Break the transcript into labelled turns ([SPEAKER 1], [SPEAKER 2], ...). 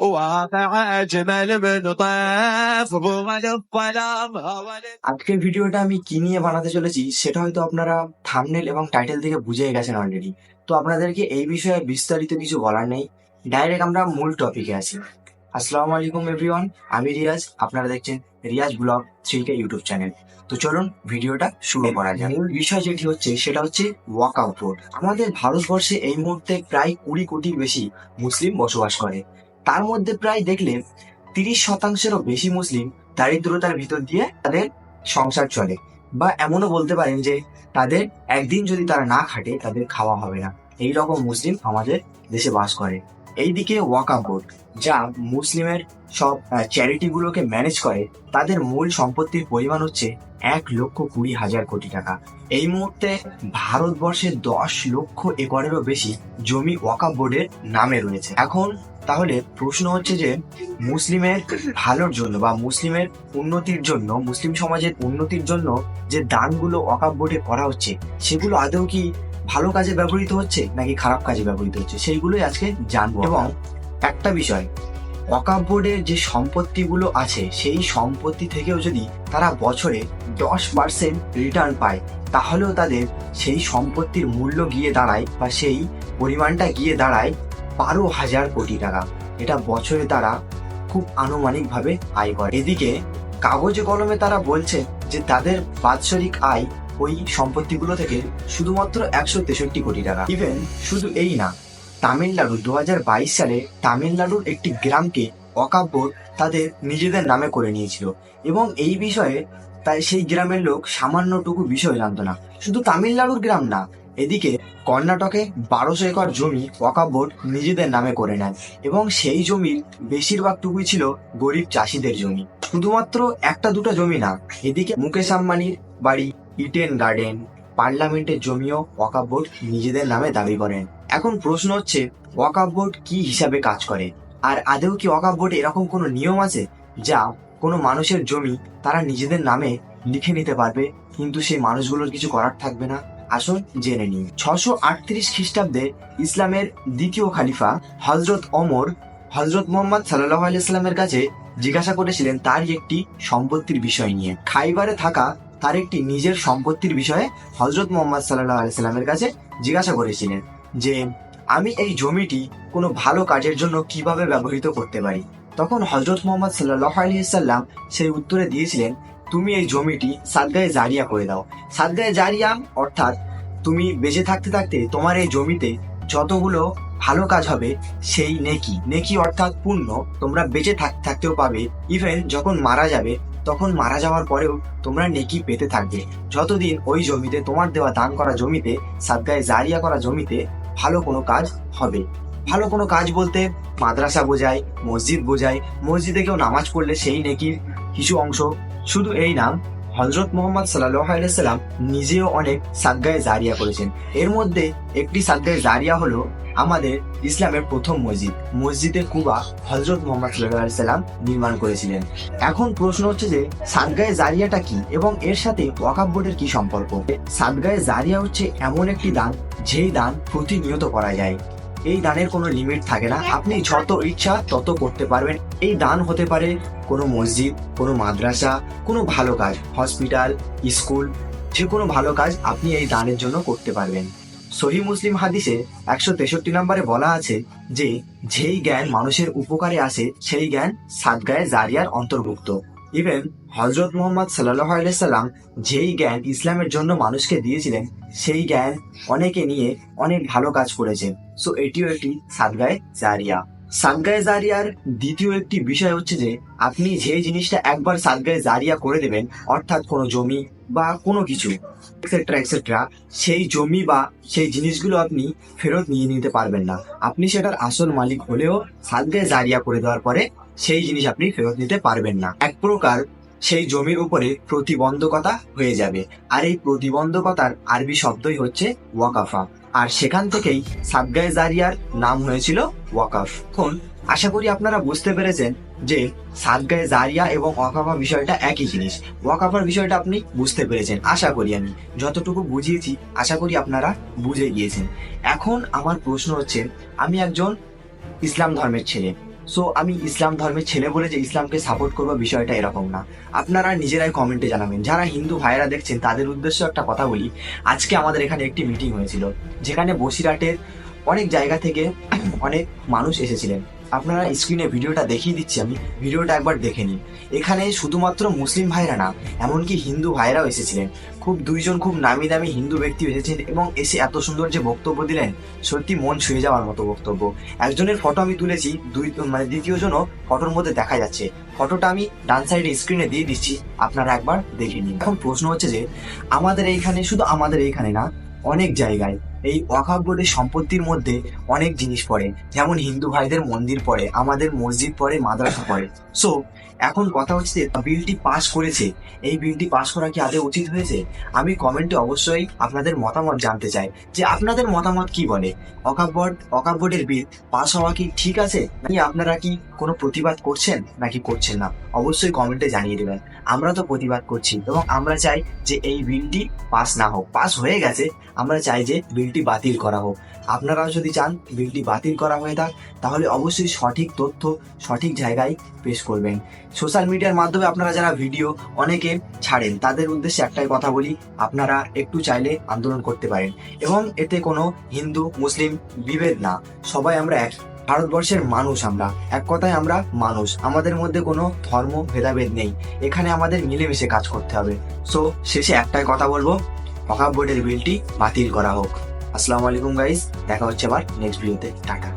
[SPEAKER 1] واقع أجمل من طيف ضمن الظلام هوى
[SPEAKER 2] আজকের ভিডিওটা আমি কি নিয়ে বানাতে চলেছি সেটা হয়তো আপনারা থামনেল এবং টাইটেল থেকে বুঝে গেছেন অলরেডি তো আপনাদেরকে এই বিষয়ে বিস্তারিত কিছু বলার নেই ডাইরেক্ট আমরা মূল টপিকে আসি আসসালামু আলাইকুম এভরিওয়ান আমি রিয়াজ আপনারা দেখছেন Riaz blog three K YouTube channel. তো চলুন ভিডিওটা শুরু করা যাক। মূল বিষয় যেটি হচ্ছে সেটা হচ্ছে ওয়াক আউট বোর্ড আমাদের ভারতবর্ষে এই মুহূর্তে প্রায় কুড়ি কোটির বেশি মুসলিম বসবাস করে। তার মধ্যে প্রায় দেখলে তিরিশ শতাংশেরও বেশি মুসলিম দারিদ্রতার ভিতর দিয়ে তাদের সংসার চলে। বা এমনও বলতে পারেন যে তাদের একদিন যদি তারা না খাটে তাদের খাওয়া হবে না। এই রকম মুসলিম আমাদের দেশে বাস করে। এইদিকে ওয়াকা বোর্ড যা মুসলিমের সব চ্যারিটি গুলোকে ম্যানেজ করে, তাদের মূল সম্পত্তির পরিমাণ হচ্ছে এক লক্ষ কুড়ি হাজার কোটি টাকা। এই মুহূর্তে ভারতবর্ষে দশ লক্ষ একরেরও বেশি জমি ওয়াকা বোর্ডের নামে রয়েছে। এখন তাহলে প্রশ্ন হচ্ছে যে, মুসলিমের ভালোর জন্য বা মুসলিমের উন্নতির জন্য, মুসলিম সমাজের উন্নতির জন্য যে দানগুলো ওয়াকাব বোর্ডে করা হচ্ছে, সেগুলো আদৌ কি ভালো কাজে ব্যবহৃত হচ্ছে নাকি খারাপ কাজে ব্যবহৃত হচ্ছে? সেইগুলোই আজকে জানব এবং একটা বিষয় ওয়াকাব বোর্ডের যে সম্পত্তিগুলো আছে সেই সম্পত্তি থেকেও যদি তারা বছরে দশ পার্সেন্ট রিটার্ন পায় তাহলেও তাদের সেই সম্পত্তির মূল্য গিয়ে দাঁড়ায় বা সেই পরিমাণটা গিয়ে দাঁড়ায় বারো হাজার কোটি টাকা। এটা বছরে তারা খুব আনুমানিকভাবে আয় করে। এদিকে কাগজে কলমে তারা বলছে যে তাদের বাৎসরিক আয় ওই সম্পত্তিগুলো থেকে শুধুমাত্র একশো তেষট্টি কোটি টাকা। ইভেন শুধু এই না তামিলনাড়ু দু হাজার বাইশ সালে তামিলনাড়ুর একটি গ্রামকে অকাব্য তাদের নিজেদের নামে করে নিয়েছিল এবং এই বিষয়ে তাই সেই গ্রামের লোক সামান্যটুকু বিষয় জানত না। শুধু তামিলনাড়ুর গ্রাম না, এদিকে কর্ণাটকে বারোশো একর জমি ওয়াকাব বোর্ড নিজেদের নামে করে নেন এবং সেই জমির বেশিরভাগটুকুই ছিল গরিব চাষিদের জমি। শুধুমাত্র একটা দুটো জমি না, এদিকে মুকেশ আম্বানির বাড়ি ইডেন গার্ডেন, পার্লামেন্টের জমিও ওয়াকাব বোর্ড নিজেদের নামে দাবি করেন। এখন প্রশ্ন হচ্ছে ওয়াকাব বোর্ড কি হিসাবে কাজ করে? আর আদেও কি ওয়াকাব বোর্ড এরকম কোনো নিয়ম আছে যা কোনো মানুষের জমি তারা নিজেদের নামে লিখে নিতে পারবে, কিন্তু সেই মানুষগুলোর কিছু করার থাকবে না? আসুন জেনে নিই। ছশো আটত্রিশ খ্রিস্টাব্দে ইসলামের দ্বিতীয় খালিফা হজরত অমর হজরত মোহাম্মদ সাল্লাহ আলাইস্লামের কাছে জিজ্ঞাসা করেছিলেন তারই একটি সম্পত্তির বিষয় নিয়ে। খাইবারে থাকা তার একটি নিজের সম্পত্তির বিষয়ে হজরত মোহাম্মদ সাল্লাহ আলাইস্লামের কাছে জিজ্ঞাসা করেছিলেন যে, আমি এই জমিটি কোনো ভালো কাজের জন্য কীভাবে ব্যবহৃত করতে পারি? তখন হজরত মোহাম্মদ সাল্লাহ আলিয়াল্লাম সেই উত্তরে দিয়েছিলেন, তুমি এই জমিটি সাদগায়ে জারিয়া করে দাও। সাদগায়ে জারিয়া অর্থাৎ তুমি বেঁচে থাকতে থাকতে তোমার এই জমিতে যতগুলো ভালো কাজ হবে, সেই নেকি নেকি অর্থাৎ পুণ্য তোমরা বেঁচে থাকতে থাকতেও পাবে। ইভেন যখন মারা যাবে তখন মারা যাওয়ার পরেও তোমরা নেকি পেতে থাকবে। যতদিন ওই জমিতে তোমার দেওয়া দান করা জমিতে সাদ্দায় জারিয়া করা জমিতে ভালো কোনো কাজ হবে। ভালো কোনো কাজ বলতে মাদ্রাসা বোঝায়, মসজিদ বোঝায়। মসজিদে কেউ নামাজ পড়লে সেই নেকির কিছু অংশ শুধু এই নাম হজরত মোহাম্মদ সাল্লাহ আলাইসাল্লাম নিজেও অনেক সাদগায়ে জারিয়া করেছেন। এর মধ্যে একটি সাদগায়ে জারিয়া হলো আমাদের ইসলামের প্রথম মসজিদ। মসজিদে কুবা হজরত মোহাম্মদ সাল্লাহ আলাইসাল্লাম নির্মাণ করেছিলেন। এখন প্রশ্ন হচ্ছে যে সাদগায়ে জারিয়াটা কি এবং এর সাথে ওয়াকাব বোর্ডের কি সম্পর্ক? সাদগায়ে জারিয়া হচ্ছে এমন একটি দান, যেই দান প্রতিনিয়ত করা যায়। এই দানের কোনো লিমিট থাকে না। আপনি যত ইচ্ছা তত করতে পারবেন। এই দান হতে পারে কোনো মসজিদ, কোনো মাদ্রাসা, কোনো ভালো কাজ হসপিটাল স্কুল যে কোনো ভালো কাজ আপনি এই দানের জন্য করতে পারবেন। সহি মুসলিম হাদিসে একশো তেষট্টি নম্বরে বলা আছে যে, যেই জ্ঞান মানুষের উপকারে আসে, সেই জ্ঞান সাদগায়ে জারিয়ার অন্তর্ভুক্ত। ইভেন হজরত মোহাম্মদ সাল্লাহ আলাইসাল্লাম যেই জ্ঞান ইসলামের জন্য মানুষকে দিয়েছিলেন, সেই জ্ঞান অনেকে নিয়ে অনেক ভালো কাজ করেছেন সো এটিও একটি সাদগায় জারিয়া। সাদগায় জারিয়ার দ্বিতীয় একটি বিষয় হচ্ছে যে, আপনি যে জিনিসটা একবার সাদগায় জারিয়া করে দেবেন, অর্থাৎ কোনো জমি বা কোনো কিছু এক্সেট্রা এক্সেট্রা সেই জমি বা সেই জিনিসগুলো আপনি ফেরত নিয়ে নিতে পারবেন না। আপনি সেটার আসল মালিক হলেও সাদগায় জারিয়া করে দেওয়ার পরে সেই জিনিস আপনি ফেরত নিতে পারবেন না। এক প্রকার সেই জমির উপরে প্রতিবন্ধকতা হয়ে যাবে। আর এই প্রতিবন্ধকতার আরবি শব্দই হচ্ছে ওয়াকাফা। আর সেখান থেকেই সাদগায়ে জারিয়ার নাম হয়েছিল ওয়াকাফ। এখন আশা করি আপনারা বুঝতে পেরেছেন যে সাদগায়ে জারিয়া এবং ওয়াকাফা বিষয়টা একই জিনিস। ওয়াকাফার বিষয়টা আপনি বুঝতে পেরেছেন, আশা করি আমি। যতটুকু বুঝিয়েছি, আশা করি আপনারা বুঝে গিয়েছেন। এখন আমার প্রশ্ন হচ্ছে, আমি একজন ইসলাম ধর্মের ছেলে। সো আমি ইসলাম ধর্মের ছেলে বলে যে ইসলামকে সাপোর্ট করব বিষয়টা এরকম না। আপনারা নিজেরাই কমেন্টে জানাবেন। যারা হিন্দু ভাইয়েরা দেখছেন, তাদের উদ্দেশ্য একটা কথা বলি। আজকে আমাদের এখানে একটি মিটিং হয়েছিল, যেখানে বসিরহাটের অনেক জায়গা থেকে অনেক মানুষ এসেছিলেন। আপনারা স্ক্রিনে ভিডিওটা দেখিয়ে দিচ্ছি আমি। ভিডিওটা একবার দেখে নিন। এখানে শুধুমাত্র মুসলিম ভাইরা না, এমনকি হিন্দু ভাইরাও এসেছিলেন। খুব দুইজন খুব নামি দামি হিন্দু ব্যক্তি এসেছেন এবং এসে এত সুন্দর যে বক্তব্য দিলেন, সত্যি মন ছুঁয়ে যাওয়ার মতো বক্তব্য। একজনের ফটো আমি তুলেছি, দুই মানে দ্বিতীয় জনও ফটোর মধ্যে দেখা যাচ্ছে। ফটোটা আমি ডান সাইডে স্ক্রিনে দিয়ে দিচ্ছি, আপনারা একবার দেখে নিন। এখন প্রশ্ন হচ্ছে যে, আমাদের এইখানে শুধু আমাদের এইখানে না, অনেক জায়গায় এই ওয়াকাফ বোর্ডের সম্পত্তির মধ্যে অনেক জিনিস পড়ে। যেমন হিন্দু ভাইদের মন্দির পড়ে, আমাদের মসজিদ পড়ে, মাদ্রাসা পড়ে। সো এখন কথা হচ্ছে বিলটি পাস করেছে। এই বিলটি পাস করা কি আদৌ উচিত হয়েছে? আমি কমেন্টে অবশ্যই আপনাদের মতামত জানতে চাই। যে আপনাদের মতামত কি বলে? অকাপ বোর্ড অকাপ বোর্ডের বিল পাস হওয়া কি ঠিক আছে? নাকি আপনারা কি কোনো প্রতিবাদ করছেন, নাকি করছেন না? অবশ্যই কমেন্টে জানিয়ে দেবেন। আমরা তো প্রতিবাদ করছি এবং আমরা চাই যে এই বিলটি পাস না হোক। পাস হয়ে গেছে, আমরা চাই যে বিলটি বাতিল করা হোক। আপনারাও যদি চান বিলটি বাতিল করা হয়ে থাক, তাহলে অবশ্যই সঠিক তথ্য সঠিক জায়গায় পেশ করবেন। সোশ্যাল মিডিয়ার মাধ্যমে আপনারা যারা ভিডিও অনেকে ছাড়েন, তাদের উদ্দেশ্যে একটাই কথা বলি, আপনারা একটু চাইলে আন্দোলন করতে পারেন। এবং এতে কোনো হিন্দু, মুসলিম বিভেদ না। সবাই আমরা এক। ভারতবর্ষের মানুষ আমরা। এক কথায় আমরা মানুষ। আমাদের মধ্যে কোনো ধর্ম ভেদাভেদ নেই। এখানে আমাদের মিলেমিশে কাজ করতে হবে। সো শেষে একটাই কথা বলব অকাপ বোর্ডের বিলটি বাতিল করা হোক। আসসালামু আলাইকুম গাইস দেখা হচ্ছে আবার নেক্সট ভিডিওতে টাটা।